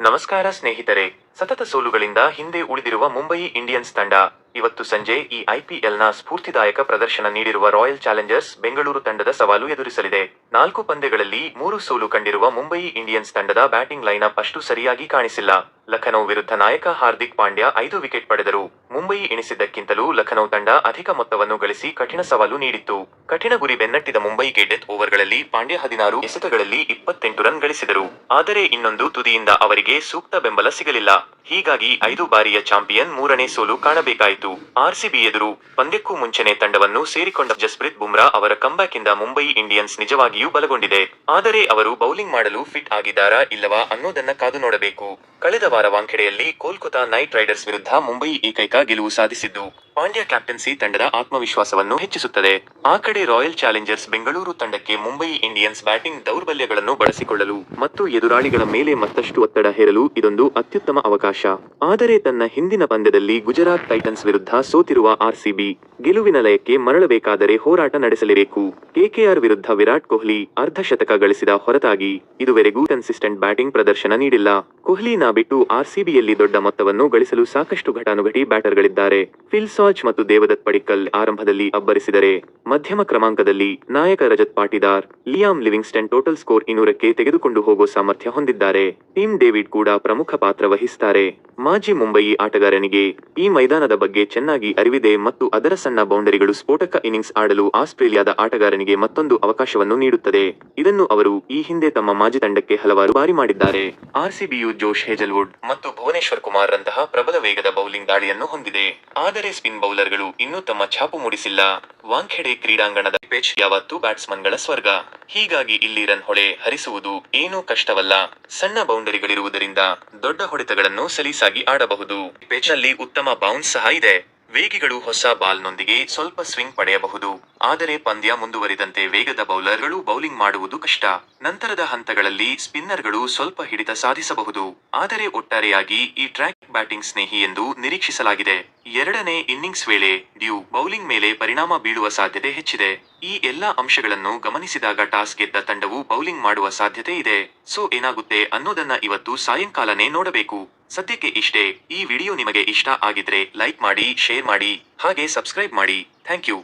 ನಮಸ್ಕಾರ ಸ್ನೇಹಿತರೆ. ಸತತ ಸೋಲುಗಳಿಂದ ಹಿಂದೆ ಉಳಿದಿರುವ ಮುಂಬಯಿ ಇಂಡಿಯನ್ಸ್ ತಂಡ. ಇವತ್ತು ಸಂಜೆ ಈ ಐಪಿಎಲ್ನ ಸ್ಫೂರ್ತಿದಾಯಕ ಪ್ರದರ್ಶನ ನೀಡಿರುವ ರಾಯಲ್ ಚಾಲೆಂಜರ್ಸ್ ಬೆಂಗಳೂರು ತಂಡದ ಸವಾಲು ಎದುರಿಸಲಿದೆ. ನಾಲ್ಕು ಪಂದ್ಯಗಳಲ್ಲಿ ಮೂರು ಸೋಲು ಕಂಡಿರುವ ಮುಂಬಯಿ ಇಂಡಿಯನ್ಸ್ ತಂಡದ ಬ್ಯಾಟಿಂಗ್ ಲೈನಪ್ ಅಷ್ಟು ಸರಿಯಾಗಿ ಕಾಣಿಸಿಲ್ಲ. ಲಖನೌ ವಿರುದ್ಧ ನಾಯಕ ಹಾರ್ದಿಕ್ ಪಾಂಡ್ಯ ಐದು ವಿಕೆಟ್ ಪಡೆದರು. ಮುಂಬಯಿ ಎಣಿಸಿದ್ದಕ್ಕಿಂತಲೂ ಲಖನೌ ತಂಡ ಅಧಿಕ ಮೊತ್ತವನ್ನು ಗಳಿಸಿ ಕಠಿಣ ಸವಾಲು ನೀಡಿತ್ತು. ಕಠಿಣ ಗುರಿ ಬೆನ್ನಟ್ಟಿದ ಮುಂಬೈಗೆ ಡೆತ್ ಓವರ್ಗಳಲ್ಲಿ ಪಾಂಡ್ಯ ಹದಿನಾರು ಎಸೆತಗಳಲ್ಲಿ ಇಪ್ಪತ್ತೆಂಟು ರನ್ ಗಳಿಸಿದರು. ಆದರೆ ಇನ್ನೊಂದು ತುದಿಯಿಂದ ಅವರಿಗೆ ಸೂಕ್ತ ಬೆಂಬಲ ಸಿಗಲಿಲ್ಲ. ಹೀಗಾಗಿ ಐದು ಬಾರಿಯ ಚಾಂಪಿಯನ್ ಮೂರನೇ ಸೋಲು ಕಾಣಬೇಕಾಯಿತು. ಆರ್ಸಿಬಿ ಎದುರು ಪಂದ್ಯಕ್ಕೂ ಮುಂಚೆನೆ ತಂಡವನ್ನು ಸೇರಿಕೊಂಡ ಜಸ್ಪ್ರೀತ್ ಬುಮ್ರಾ ಅವರ ಕಂಬ್ಯಾಕ್ ಇಂದ ಮುಂಬಯಿ ಇಂಡಿಯನ್ಸ್ ನಿಜವಾಗಿಯೂ ಬಲಗೊಂಡಿದೆ. ಆದರೆ ಅವರು ಬೌಲಿಂಗ್ ಮಾಡಲು ಫಿಟ್ ಆಗಿದ್ದಾರಾ ಇಲ್ಲವಾ ಅನ್ನೋದನ್ನ ಕಾದು ನೋಡಬೇಕು. ಕಳೆದ ವಾರ ವಾಂಖೆಡೆಯಲ್ಲಿ ಕೋಲ್ಕತಾ ನೈಟ್ ರೈಡರ್ಸ್ ವಿರುದ್ಧ ಮುಂಬೈ ಏಕೈಕ ಗೆಲುವು ಸಾಧಿಸಿದ್ದು. ಪಾಂಡ್ಯ ಕ್ಯಾಪ್ಟನ್ಸಿ ತಂಡದ ಆತ್ಮವಿಶ್ವಾಸವನ್ನು ಹೆಚ್ಚಿಸುತ್ತದೆ. ಆ ಕಡೆ ರಾಯಲ್ ಚಾಲೆಂಜರ್ಸ್ ಬೆಂಗಳೂರು ತಂಡಕ್ಕೆ ಮುಂಬೈ ಇಂಡಿಯನ್ಸ್ ಬ್ಯಾಟಿಂಗ್ ದೌರ್ಬಲ್ಯಗಳನ್ನು ಬಳಸಿಕೊಳ್ಳಲು ಮತ್ತು ಎದುರಾಳಿಗಳ ಮೇಲೆ ಮತ್ತಷ್ಟು ಒತ್ತಡ ಹೇರಲು ಇದೊಂದು ಅತ್ಯುತ್ತಮ ಅವಕಾಶ. ಆದರೆ ತನ್ನ ಹಿಂದಿನ ಪಂದ್ಯದಲ್ಲಿ ಗುಜರಾತ್ ಟೈಟನ್ಸ್ ವಿರುದ್ಧ ಸೋತಿರುವ ಆರ್ಸಿಬಿ ಗೆಲುವಿನ ಲಯಕ್ಕೆ ಮರಳಬೇಕಾದರೆ ಹೋರಾಟ ನಡೆಸಲಿರಬೇಕು ಕೆಕೆಆರ್ ವಿರುದ್ಧ ವಿರಾಟ್ ಕೊಹ್ಲಿ ಅರ್ಧ ಶತಕ ಗಳಿಸಿದ ಹೊರತಾಗಿ ಇದುವರೆಗೂ ಕನ್ಸಿಸ್ಟೆಂಟ್ ಬ್ಯಾಟಿಂಗ್ ಪ್ರದರ್ಶನ ನೀಡಿಲ್ಲ. ಕೊಹ್ಲಿನ ಬಿಟ್ಟು ಆರ್ಸಿಬಿಯಲ್ಲಿ ದೊಡ್ಡ ಮೊತ್ತವನ್ನು ಗಳಿಸಲು ಸಾಕಷ್ಟು ಘಟಾನುಘಟಿ ಬ್ಯಾಟರ್ಗಳಿದ್ದಾರೆ. ಫಿಲ್ ಸಾಚ್ ಮತ್ತು ದೇವದತ್ ಪಡಿಕ್ಕಲ್ ಆರಂಭದಲ್ಲಿ ಅಬ್ಬರಿಸಿದರೆ, ಮಧ್ಯಮ ಕ್ರಮಾಂಕದಲ್ಲಿ ನಾಯಕ Rajat Patidar, Liam Livingstone total score ಇನ್ನೂರಕ್ಕೆ ತೆಗೆದುಕೊಂಡು ಹೋಗೋ ಸಾಮರ್ಥ್ಯ ಹೊಂದಿದ್ದಾರೆ. ಟೀಮ್ ಡೇವಿಡ್ ಕೂಡ ಪ್ರಮುಖ ಪಾತ್ರ ವಹಿಸುತ್ತಾರೆ ಮಾಜಿ ಮುಂಬಯಿ ಆಟಗಾರನಿಗೆ ಈ ಮೈದಾನದ ಬಗ್ಗೆ ಚೆನ್ನಾಗಿ ಅರಿವಿದೆ ಮತ್ತು ಅದರ ಸಣ್ಣ ಬೌಂಡರಿಗಳು ಸ್ಫೋಟಕ ಇನ್ನಿಂಗ್ಸ್ ಆಡಲು ಆಸ್ಟ್ರೇಲಿಯಾದ ಆಟಗಾರನಿಗೆ ಮತ್ತೊಂದು ಅವಕಾಶವನ್ನು ನೀಡುತ್ತದೆ. ಇದನ್ನು ಅವರು ಈ ಹಿಂದೆ ತಮ್ಮ ಮಾಜಿ ತಂಡಕ್ಕೆ ಹಲವಾರು ಬಾರಿ ಮಾಡಿದ್ದಾರೆ. ಆರ್ಸಿಬಿಯು ಜೋಶ್ ಹೇಜಲ್ವುಡ್ ಮತ್ತು ಭುವನೇಶ್ವರ್ ಕುಮಾರ್ ರಂತಹ ಪ್ರಬಲ ವೇಗದ ಬೌಲಿಂಗ್ ದಾಳಿಯನ್ನು ಹೊಂದಿದೆ. ಆದರೆ ಸ್ಪಿನ್ ಬೌಲರ್ಗಳು ಇನ್ನೂ ತಮ್ಮ ಛಾಪು ಮೂಡಿಸಿಲ್ಲ. ವಾಂಖೆಡೆ ಕ್ರೀಡಾಂಗಣದ ಪಿಚ್ ಯಾವತ್ತೂ ಬ್ಯಾಟ್ಸ್ಮನ್ಗಳ ಸ್ವರ್ಗ. ಹೀಗಾಗಿ ಇಲ್ಲಿ ರನ್ ಹೊಳೆ ಹರಿಸುವುದು ಏನೂ ಕಷ್ಟವಲ್ಲ. ಸಣ್ಣ ಬೌಂಡರಿಗಳಿರುವುದರಿಂದ ದೊಡ್ಡ ಹೊಡೆತಗಳನ್ನು ಸಲೀಸಾಗಿ ಆಡಬಹುದು. ಪಿಚ್ನಲ್ಲಿ ಉತ್ತಮ ಬೌನ್ಸ್ ಸಹ ಇದೆ. ವೇಗಿಗಳು ಹೊಸ ಬಾಲ್ನೊಂದಿಗೆ ಸ್ವಲ್ಪ ಸ್ವಿಂಗ್ ಪಡೆಯಬಹುದು. ಆದರೆ ಪಂದ್ಯ ಮುಂದುವರಿದಂತೆ ವೇಗದ ಬೌಲರ್ಗಳು ಬೌಲಿಂಗ್ ಮಾಡುವುದು ಕಷ್ಟ. ನಂತರದ ಹಂತಗಳಲ್ಲಿ ಸ್ಪಿನ್ನರ್ಗಳು ಸ್ವಲ್ಪ ಹಿಡಿತ ಸಾಧಿಸಬಹುದು. ಆದರೆ ಒಟ್ಟಾರೆಯಾಗಿ ಈ ಟ್ರ್ಯಾಕ್ ಬ್ಯಾಟಿಂಗ್ ಸ್ನೇಹಿ ಎಂದು ನಿರೀಕ್ಷಿಸಲಾಗಿದೆ. ಎರಡನೇ ಇನ್ನಿಂಗ್ಸ್ ವೇಳೆ ಡ್ಯೂ ಬೌಲಿಂಗ್ ಮೇಲೆ ಪರಿಣಾಮ ಬೀಳುವ ಸಾಧ್ಯತೆ ಹೆಚ್ಚಿದೆ. ಈ ಎಲ್ಲಾ ಅಂಶಗಳನ್ನು ಗಮನಿಸಿದಾಗ ಟಾಸ್ ಗೆದ್ದ ತಂಡವು ಬೌಲಿಂಗ್ ಮಾಡುವ ಸಾಧ್ಯತೆ ಇದೆ. ಸೊ ಏನಾಗುತ್ತೆ ಅನ್ನೋದನ್ನ ಇವತ್ತು ಸಾಯಂಕಾಲನೇ ನೋಡಬೇಕು. ಸದ್ಯಕ್ಕೆ ಇಷ್ಟೇ. ಈ ವಿಡಿಯೋ ನಿಮಗೆ ಇಷ್ಟ ಆಗಿದ್ರೆ ಲೈಕ್ ಮಾಡಿ, ಶೇರ್ ಮಾಡಿ, ಹಾಗೆ ಸಬ್ಸ್ಕ್ರೈಬ್ ಮಾಡಿ. Thank you.